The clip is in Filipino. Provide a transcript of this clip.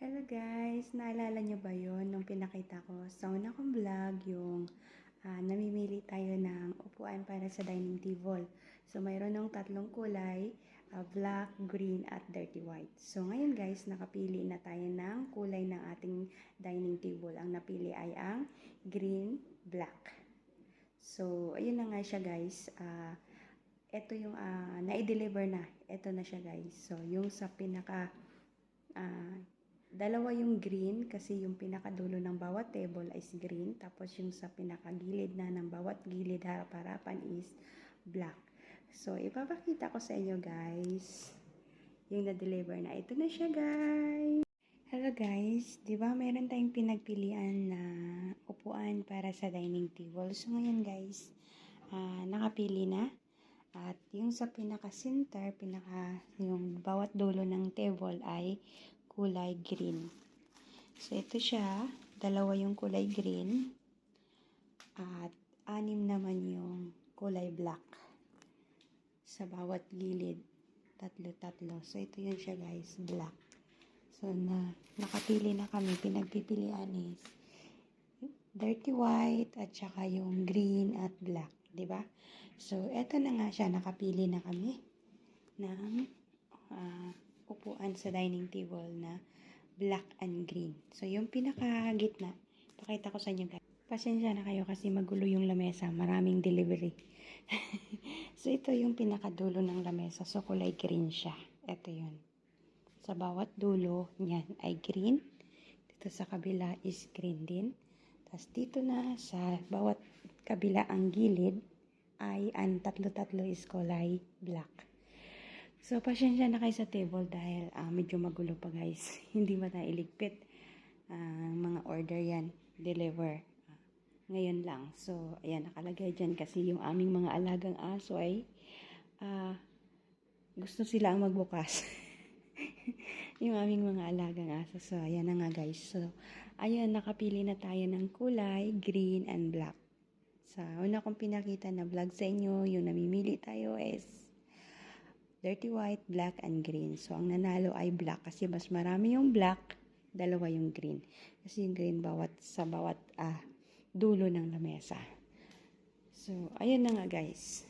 Hello guys! Naalala nyo ba yon nung pinakita ko sa una kong vlog yung ah, namimili tayo ng upuan para sa dining table. So mayroon ng tatlong kulay, ah, black, green, at dirty white. So ngayon guys, nakapili na tayo ng kulay ng ating dining table. Ang napili ay ang green, black. So ayun na nga siya guys. Ah, ito yung ah, na-deliver na. Ito na siya guys. So yung sa pinaka ah, dalawa yung green kasi yung pinakadulo ng bawat table is green tapos yung sa pinakagilid na ng bawat gilid harap-harapan is black. So ipapakita ko sa inyo guys yung na-deliver na. Ito na siya guys. Hello guys, 'di ba meron tayong pinagpilian na upuan para sa dining table. So ngayon guys, ah, nakapili na. At yung sa pinaka-center, pinaka yung bawat dulo ng table ay kulay green. So ito siya, dalawa yung kulay green at anim naman yung kulay black sa bawat gilid. Tatlo-tatlo. So ito yun siya guys, black. So na nakapili na kami, pinagpipilian is dirty white at saka yung green at black, ba? So eto na nga siya, nakapili na kami ng ah, upuan sa dining table na black and green. So, yung pinaka-gitna, pakita ko sa inyo guys. Pasensya na kayo kasi magulo yung lamesa. Maraming delivery. so, ito yung pinakadulo ng lamesa. So, kulay green siya. Ito yun. Sa bawat dulo niyan ay green. Dito sa kabila is green din. Tapos dito na sa bawat kabila ang gilid ay ang tatlo-tatlo is kulay black. So, pasensya na kayo sa table dahil ah, medyo magulo pa guys. Hindi ba tayo iligpit? Ah, mga order yan. Deliver. Ah, ngayon lang. So, ayan, nakalagay dyan kasi yung aming mga alagang aso ay ah, gusto sila ang magbukas. yung aming mga alagang aso. So, ayan na nga guys. So, ayan, nakapili na tayo ng kulay, green and black. Sa una kong pinakita na vlog sa inyo, yung namimili tayo is dirty white, black, and green. So, ang nanalo ay black kasi mas marami yung black, dalawa yung green. Kasi yung green bawat sa bawat ah, dulo ng lamesa. So, ayun na nga guys.